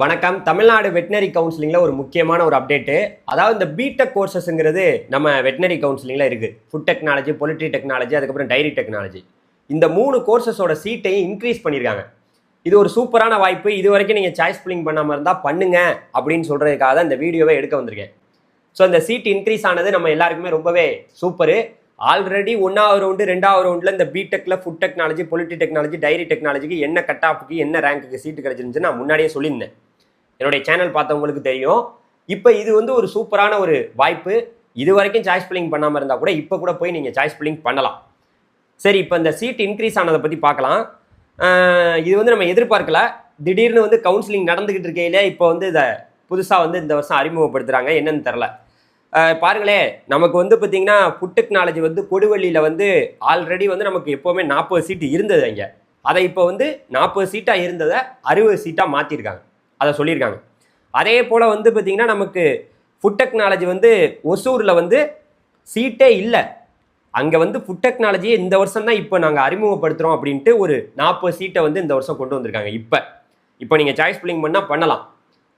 வணக்கம். தமிழ்நாடு வெட்டினரி கவுன்சிலிங்கில் ஒரு முக்கியமான ஒரு அப்டேட்டு. அதாவது இந்த பிடெக் கோர்சஸ்ங்கிறது நம்ம வெட்டினரி கவுன்சிலிங்கில் இருக்குது ஃபுட் டெக்னாலஜி பொலிட்ரி டெக்னாலஜி அதுக்கப்புறம் டைரி டெக்னாலஜி இந்த மூணு கோர்சஸோட சீட்டையும் இன்க்ரீஸ் பண்ணியிருக்காங்க இது ஒரு சூப்பரான வாய்ப்பு. இது வரைக்கும் நீங்கள் சாய்ஸ் பில்லிங் பண்ணாமல் இருந்தால் பண்ணுங்க அப்படின்னு சொல்கிறதுக்காக தான் இந்த வீடியோவை எடுக்க வந்திருக்கேன். ஸோ இந்த சீட் இன்க்ரீஸ் ஆனது நம்ம எல்லாருக்குமே ரொம்பவே சூப்பரு ஆல்ரெடி ஒன்றாவது ரவுண்டு ரெண்டாவது ரவுண்டில் இந்த பிடெக்கில் food technology poultry technology dairy டெக்னாலஜிக்கு என்ன கட் ஆஃபுக்கு என்ன ரேங்க்குக்கு சீட்டு கிடச்சிருந்துச்சு நான் முன்னாடியே சொல்லியிருந்தேன். என்னுடைய சேனல் பார்த்தவங்களுக்கு தெரியும். இப்போ இது வந்து ஒரு சூப்பரான ஒரு வாய்ப்பு. இது வரைக்கும் சாய்ஸ் பில்லிங் பண்ணாமல் இருந்தால் கூட இப்போ கூட போய் நீங்கள் சாய்ஸ் பில்லிங் பண்ணலாம். சரி இப்போ இந்த சீட் இன்க்ரீஸ் ஆனதை பற்றி பார்க்கலாம். இது வந்து நம்ம எதிர்பார்க்கல. திடீர்னு வந்து கவுன்சிலிங் நடந்துக்கிட்டு இருக்கையில இப்போ வந்து இதை புதுசாக வந்து இந்த வருஷம் அறிமுகப்படுத்துகிறாங்க என்னன்னு தெரில பாருங்களேன் நமக்கு வந்து பார்த்தீங்கன்னா ஃபுட் டெக்னாலஜி வந்து கொடுவள்ளியில் வந்து ஆல்ரெடி வந்து நமக்கு எப்போவுமே நாற்பது சீட்டு இருந்தது அங்கே. அதை இப்போ வந்து நாற்பது சீட்டாக இருந்ததை அறுபது சீட்டாக மாற்றிருக்காங்க அதை சொல்லியிருக்காங்க. அதே போல் வந்து பார்த்திங்கன்னா நமக்கு ஃபுட் டெக்னாலஜி வந்து ஒசூரில் வந்து சீட்டே இல்லை. அங்கே வந்து ஃபுட் டெக்னாலஜி இந்த வருஷம் தான் இப்போ நாங்கள் அறிமுகப்படுத்துகிறோம் அப்படின்ட்டு ஒரு நாற்பது சீட்டை வந்து இந்த வருஷம் கொண்டு வந்திருக்காங்க இப்போ. இப்போ நீங்கள் சாய்ஸ் பில்லிங் பண்ணால் பண்ணலாம்.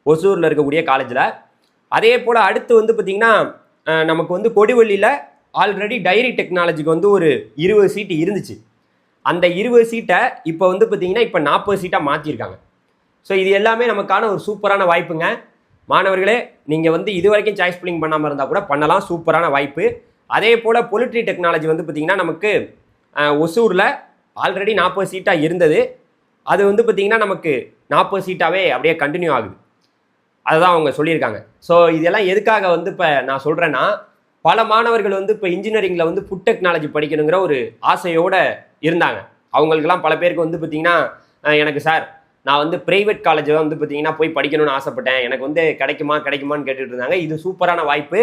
ஒசூரில் இருக்கக்கூடிய காலேஜில் அதே போல் அடுத்து வந்து பார்த்திங்கன்னா நமக்கு வந்து கொடிவள்ளியில் ஆல்ரெடி டைரி டெக்னாலஜிக்கு வந்து ஒரு இருபது சீட்டு இருந்துச்சு. அந்த இருபது சீட்டை இப்போ வந்து பார்த்திங்கன்னா இப்போ நாற்பது சீட்டாக மாற்றிருக்காங்க ஸோ இது எல்லாமே நமக்கான ஒரு சூப்பரான வாய்ப்புங்க. மாணவர்களே நீங்கள் வந்து இது வரைக்கும் சாய்ஸ் பில்லிங் பண்ணாமல் இருந்தால் கூட பண்ணலாம். சூப்பரான வாய்ப்பு. அதே போல் பொலிட்ரி டெக்னாலஜி வந்து பார்த்திங்கன்னா நமக்கு ஒசூரில் ஆல்ரெடி நாற்பது சீட்டாக இருந்தது. அது வந்து பார்த்திங்கன்னா நமக்கு நாற்பது சீட்டாகவே அப்படியே கண்டினியூ ஆகுது. அதுதான் அவங்க சொல்லியிருக்காங்க. ஸோ இதெல்லாம் எதுக்காக வந்து இப்போ நான் சொல்கிறேன்னா பல மாணவர்கள் வந்து இப்போ இன்ஜினியரிங்கில் வந்து ஃபுட் டெக்னாலஜி படிக்கணுங்கிற ஒரு ஆசையோடு இருந்தாங்க. அவங்களுக்கெல்லாம் பல பேருக்கு வந்து பார்த்திங்கன்னா எனக்கு சார் நான் வந்து ப்ரைவேட் காலேஜ் வந்து பார்த்தீங்கன்னா போய் படிக்கணும்னு ஆசைப்பட்டேன். எனக்கு வந்து கிடைக்குமா கிடைக்குமான்னு கேட்டுட்டு இருந்தாங்க. இது சூப்பரான வாய்ப்பு.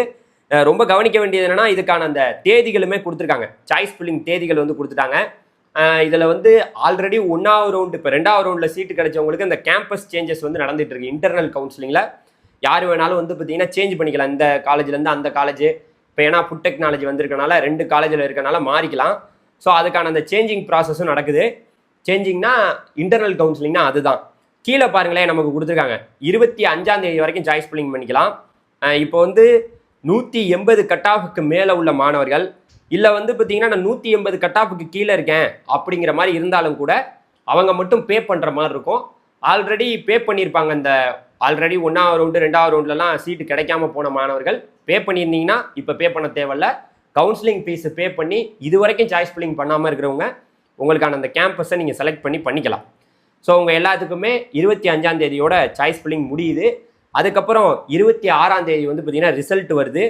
ரொம்ப கவனிக்க வேண்டியது என்னென்னா இதுக்கான அந்த தேதிகளுமே கொடுத்துருக்காங்க. சாய்ஸ் ஃபில்லிங் தேதிகள் வந்து கொடுத்துட்டாங்க. இதில் வந்து ஆல்ரெடி ஒன்றாவது ரவுண்டு இப்போ ரெண்டாவது ரவுண்டில் சீட்டு கிடைச்சவங்களுக்கு இந்த கேம்பஸ் சேஞ்சஸ் வந்து நடந்துட்டு இருக்கு. இன்டர்னல் கவுன்சிலிங்கில் யார் வேணாலும் வந்து பார்த்தீங்கன்னா சேஞ்ச் பண்ணிக்கலாம். இந்த காலேஜ்லேருந்து அந்த காலேஜ் இப்போ ஏன்னா ஃபுட் டெக்னாலஜி வந்திருக்கனால ரெண்டு காலேஜில் இருக்கனால மாறிக்கலாம். ஸோ அதுக்கான அந்த சேஞ்சிங் ப்ராசஸும் நடக்குது. சேஞ்சிங்னா இன்டர்னல் கவுன்சிலிங்னா அதுதான். கீழே பாருங்களேன் நமக்கு கொடுத்துருக்காங்க. இருபத்தி அஞ்சாம் தேதி வரைக்கும் சாய்ஸ் பில்லிங் பண்ணிக்கலாம். இப்போ வந்து நூற்றி எண்பது கட் ஆஃபுக்கு மேலே உள்ள மாணவர்கள் இல்லை வந்து பார்த்தீங்கன்னா நான் நூற்றி எண்பது கட்டாஃபுக்கு கீழே இருக்கேன் அப்படிங்கிற மாதிரி இருந்தாலும் கூட அவங்க மட்டும் பே பண்ணுற மாதிரி இருக்கும். ஆல்ரெடி பே பண்ணியிருப்பாங்க அந்த ஆல்ரெடி ஒன்றாவது ரவுண்டு ரெண்டாவது ரவுண்ட்லலாம் சீட்டு கிடைக்காம போன மாணவர்கள் பே பண்ணியிருந்தீங்கன்னா இப்போ பே பண்ண தேவையில்ல. கவுன்சிலிங் ஃபீஸு பே பண்ணி இது வரைக்கும் சாய்ஸ் பில்லிங் பண்ணாமல் இருக்கிறவங்க உங்களுக்கான அந்த கேம்பஸை நீங்கள் செலக்ட் பண்ணி பண்ணிக்கலாம். ஸோ உங்கள் எல்லாத்துக்குமே இருபத்தி அஞ்சாம் தேதியோட சாய்ஸ் ஃபில்லிங் முடியுது. அதுக்கப்புறம் இருபத்தி ஆறாம் தேதி வந்து பார்த்தீங்கன்னா ரிசல்ட் வருது.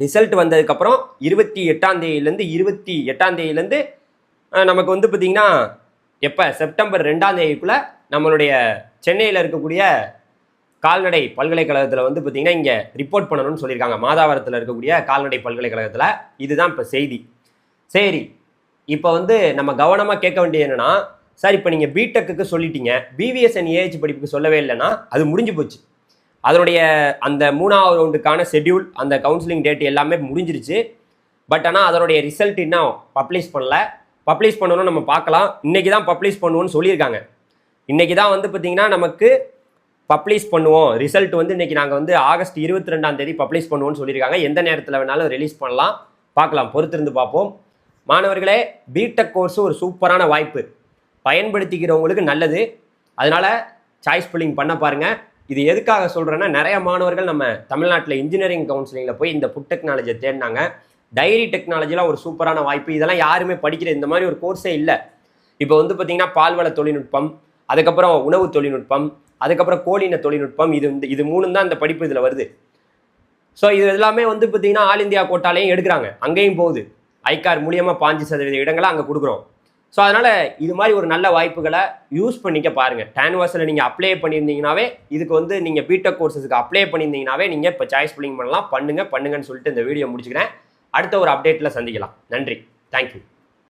ரிசல்ட் வந்ததுக்கப்புறம் இருபத்தி எட்டாம் தேதியிலேருந்து இருபத்தி எட்டாம் தேதியிலேருந்து நமக்கு வந்து பார்த்திங்கன்னா எப்போ? செப்டம்பர் ரெண்டாம் தேதிக்குள்ளே நம்மளுடைய சென்னையில் இருக்கக்கூடிய கால்நடை பல்கலைக்கழகத்தில் வந்து பார்த்திங்கன்னா இங்கே ரிப்போர்ட் பண்ணணும்னு சொல்லியிருக்காங்க. மாதாவரத்தில் இருக்கக்கூடிய கால்நடை பல்கலைக்கழகத்தில். இதுதான் இப்போ செய்தி. சரி இப்போ வந்து நம்ம கவனமாக கேட்க வேண்டியது என்னென்னா சார் இப்போ நீங்கள் பிடெக்குக்கு சொல்லிட்டீங்க. பிவிஎஸ் அண்ட் ஏஹெச் படிப்புக்கு சொல்லவே இல்லைன்னா அது முடிஞ்சு போச்சு. அதனுடைய அந்த மூணாவது ரவுண்டுக்கான ஷெட்யூல் அந்த கவுன்சிலிங் டேட் எல்லாமே முடிஞ்சிருச்சு. பட் ஆனால் அதனுடைய ரிசல்ட் இன்னும் பப்ளிஷ் பண்ணல. பப்ளிஷ் பண்ணணும் நம்ம பார்க்கலாம். இன்னைக்கு தான் பப்ளிஷ் பண்ணுவோம்னு சொல்லியிருக்காங்க. இன்றைக்கி தான் வந்து பார்த்திங்கன்னா நமக்கு பப்ளிஷ் பண்ணுவோம். ரிசல்ட் வந்து இன்றைக்கி நாங்கள் வந்து ஆகஸ்ட் இருபத்தி ரெண்டாம் தேதி பப்ளிஷ் பண்ணுவோம்னு சொல்லியிருக்காங்க. எந்த நேரத்தில் வேணாலும் ரிலீஸ் பண்ணலாம். பார்க்கலாம். பொறுத்திருந்து பார்ப்போம். மாணவர்களே பிடெக் கோர்ஸ் ஒரு சூப்பரான வாய்ப்பு. பயன்படுத்திக்கிறவங்களுக்கு நல்லது. அதனால் சாய்ஸ் பில்லிங் பண்ண பாருங்கள் இது எதுக்காக சொல்கிறேன்னா நிறைய மாணவர்கள் நம்ம தமிழ்நாட்டில் இன்ஜினியரிங் கவுன்சிலிங்கில் போய் இந்த புட் டெக்னாலஜியை தேடினாங்க. டைரி டெக்னாலஜிலாம் ஒரு சூப்பரான வாய்ப்பு. இதெல்லாம் யாருமே படிக்கிற இந்த மாதிரி ஒரு கோர்ஸே இல்லை. இப்போ வந்து பார்த்தீங்கன்னா பால்வள தொழில்நுட்பம் அதுக்கப்புறம் உணவு தொழில்நுட்பம் அதுக்கப்புறம் கோழின தொழில்நுட்பம் இது இந்த- இது மூணும் தான் இந்த படிப்பு இதில் வருது. ஸோ இது எல்லாமே வந்து பார்த்தீங்கன்னா ஆல் இந்தியா கோட்டாலையும் எடுக்கிறாங்க. அங்கேயும் போகுது. ஐகார் மூலியமாக பாஞ்சு சதவீத இடங்களை அங்கே கொடுக்குறோம். ஸோ அதனால் இது மாதிரி ஒரு நல்ல வாய்ப்புகளை யூஸ் பண்ணிக்க பாருங்கள் டேன்வாஸில் நீங்கள் அப்ளை பண்ணியிருந்தீங்கனாவே இதுக்கு வந்து நீங்கள் பிடெக் கோர்ஸஸுக்கு அப்ளை பண்ணியிருந்தீங்கனாவே நீங்கள் இப்போ சாய்ஸ் பில்லிங் பண்ணலாம். பண்ணுங்கள் பண்ணுங்கன்னு சொல்லிட்டு இந்த வீடியோ முடிச்சுக்கிறேன். அடுத்த ஒரு அப்டேட்டில் சந்திக்கலாம். நன்றி. தேங்க்யூ